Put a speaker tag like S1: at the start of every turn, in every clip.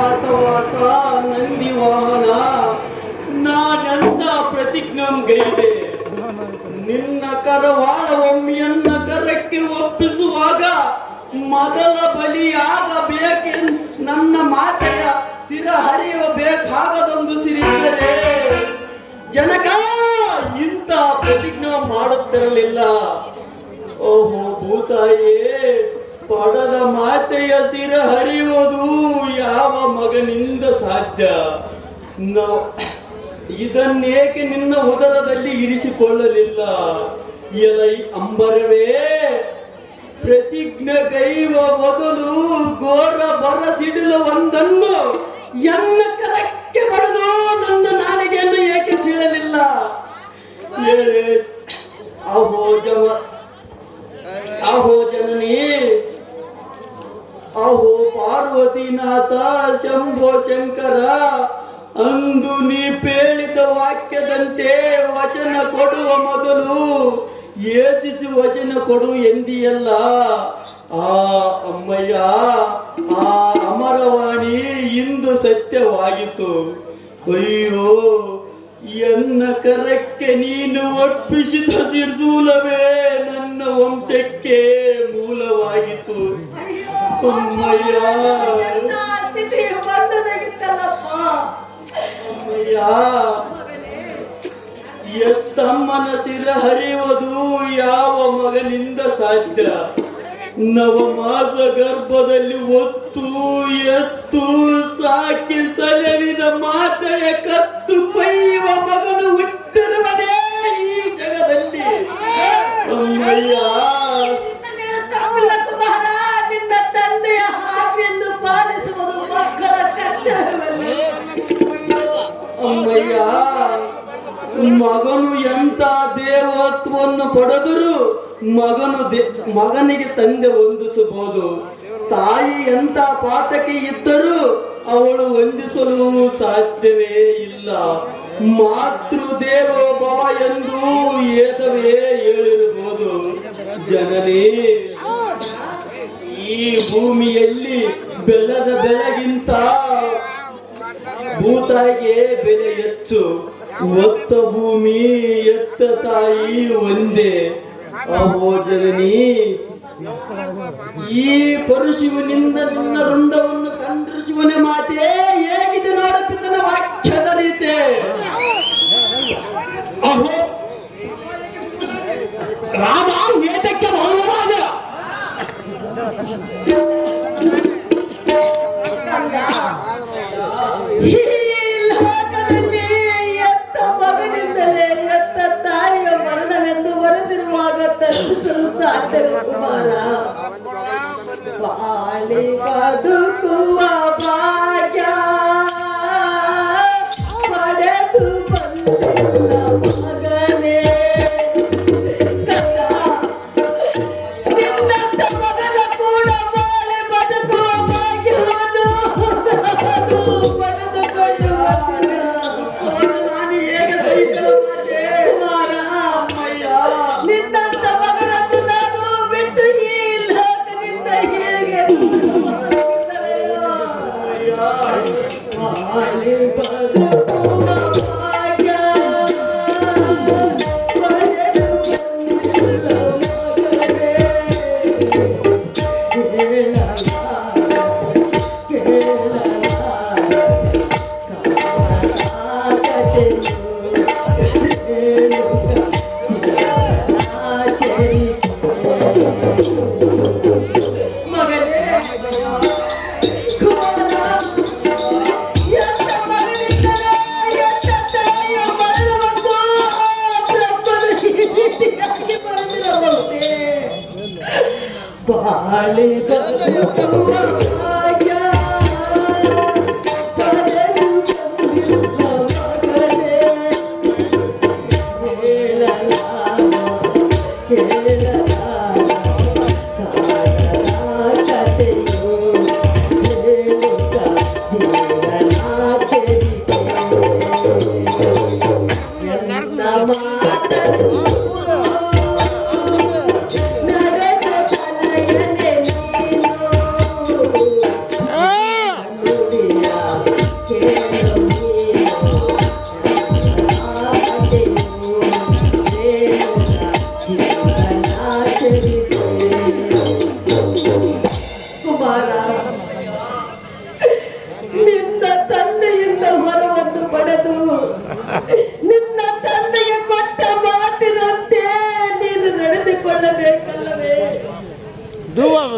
S1: ಕೈಲಾಸವಾಸ ನಂದಿವಾನ ನಾನಂತ ಪ್ರತಿಜ್ಞಂ ನಿನ್ನ ಕರವಾಳ ಒಮ್ಮಿಯನ್ನ ಕರಕ್ಕೆ ಒಪ್ಪಿಸುವಾಗ ಮೊದಲ ಬಲಿಯಾಗಬೇಕೆಂದು ನನ್ನ ಮಾತೆಯ ಸಿರ ಹರಿಯಬೇಕಾಗದೊಂದು ಸಿರಿದ್ದರೆ ಜನಕ ಇಂಥ ಪ್ರತಿಜ್ಞೆ ಮಾಡುತ್ತಿರಲಿಲ್ಲ. ಓಹೋ ಭೂತಾಯೇ ಪಡದ ಮಾತೆಯ ಸಿರ ಹರಿಯುವುದು ಯಾವ ಮಗನಿಂದ ಸಾಧ್ಯ? ಇದನ್ನೇಕೆ ನಿನ್ನ ಉದರದಲ್ಲಿ ಇರಿಸಿಕೊಳ್ಳಲಿಲ್ಲ? ಎಲೈ ಅಂಬರವೇ, ಪ್ರತಿಜ್ಞೆ ಕೈವ ಮೊದಲು ಘೋರ ಬರ ಸಿಡಿಲು ಒಂದನ್ನು ಎನ್ನ ಕರಕ್ಕೆ ಬಡದು ನನ್ನ ನಾಲಿಗೆಯನ್ನು ಏಕೆ ಅಹೋಜವ ಅಹೋ ಜನ ಅಹೋ ಜನನಿ ಪಾರ್ವತಿನಾಥ ಶಂಭೋ ಶಂಕರ, ಅಂದು ನೀ ಪೇಳಿದ ವಾಕ್ಯದಂತೆ ವಚನ ಕೊಡುವ ಮೊದಲು ಯೋಚಿಸಿ ವಚನ ಕೊಡು ಎಂದಿಯಲ್ಲ. ಆ ಅಮ್ಮಯ್ಯ, ಆ ಅಮರವಾಣಿ ಇಂದು ಸತ್ಯವಾಯಿತು ಅಯ್ಯೋ, ಎನ್ನ ಕರಕ್ಕೆ ನೀನು ಒಪ್ಪಿಸಿದ ಸಿರ್ಸೂಲವೇ ನನ್ನ ವಂಶಕ್ಕೆ ಅಮ್ಮಯ್ಯ ಎತ್ತಮ್ಮನ ಸಿರ ಹರಿಯುವುದು ಯಾವ ಮಗನಿಂದ ಸಾಧ್ಯ ನವಮಾಸ ಗರ್ಭದಲ್ಲಿ ಒತ್ತು ಎತ್ತು ಸಾಕಿ ಸಲವಿದ ಮಾತೆಯ ಕತ್ತು ಕೊಯ್ಯುವ ಮಗನು ಹುಟ್ಟಿರುವನೇ ಈ ಜಗದಲ್ಲಿ ಅಮ್ಮಯ್ಯ ಮಗನು ಎಂತ ದೇವತ್ವವನ್ನು ಪಡೆದರೂ ಮಗನು ಮಗನಿಗೆ ತಂದೆ ಹೊಂದಿಸಬಹುದು. ತಾಯಿ ಎಂತ ಪಾತಕಿ ಇದ್ದರೂ ಅವಳು ಹೊಂದಿಸಲು ಸಾಧ್ಯವೇ ಇಲ್ಲ. ಮಾತೃ ದೇವೋ ಭವ ಎಂದು ಏತವೇ ಹೇಳಿರಬಹುದು. ಜನನೇ, ಈ ಭೂಮಿಯಲ್ಲಿ ಬೆಲ್ಲದ ಬೆಲೆಗಿಂತ ಭೂತಾಯಿಗೆ ಬೆಲೆ ಹೆಚ್ಚು. ಒತ್ತ ಭೂಮಿ ಎತ್ತ ತಾಯಿ ಒಂದೇ ಅಹೋ ಜನನಿ ಈ ಪರಶಿವನಿಂದ ನಿನ್ನ ರುಂಡವನ್ನು ಕಂಡ್ರ ಶಿವನ ಮಾತೆ ಹೇಗಿದೆ ನೋಡುತ್ತಿದ್ದನ ವಾಕ್ಯದ ರೀತಿ
S2: ಅಹೋ ರಾಮ ವೇದಕ್ಕೆ ಮೌನವಾದ
S3: మాతలు కాదు. Thank you.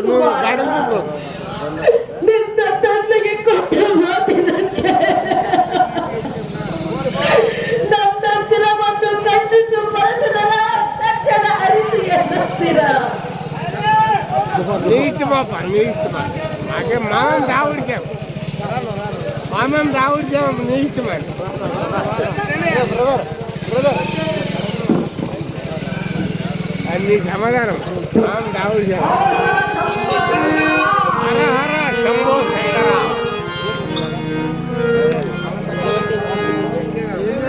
S3: నువ్వు గడలు
S4: నీటి పాప నీటి పాప మాకే మనం దావుడికాం మనం దావుడికాం నీటి మాట అన్ని సమాధానం. మనం దావుడికాం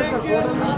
S4: శంభో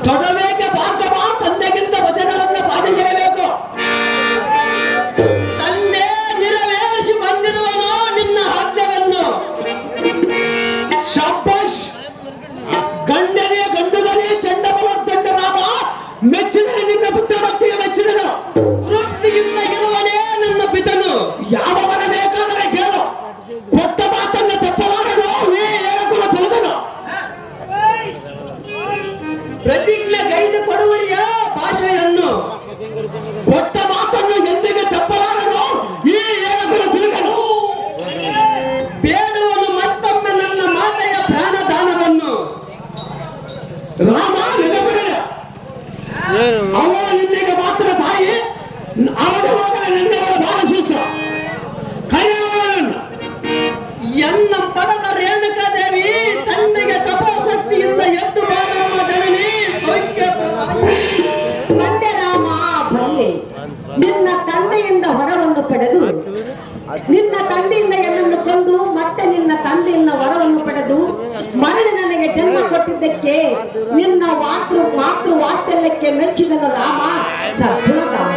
S2: ಮಾಡಿದ್ದಕ್ಕೆ ನಿನ್ನ
S3: ವಾತೃ ಮಾತೃ ವಾತ್ಸಲ್ಯಕ್ಕೆ ಮೆಚ್ಚಿದನು ರಾಮ. ಸದ್ಗುಣಧಾಮ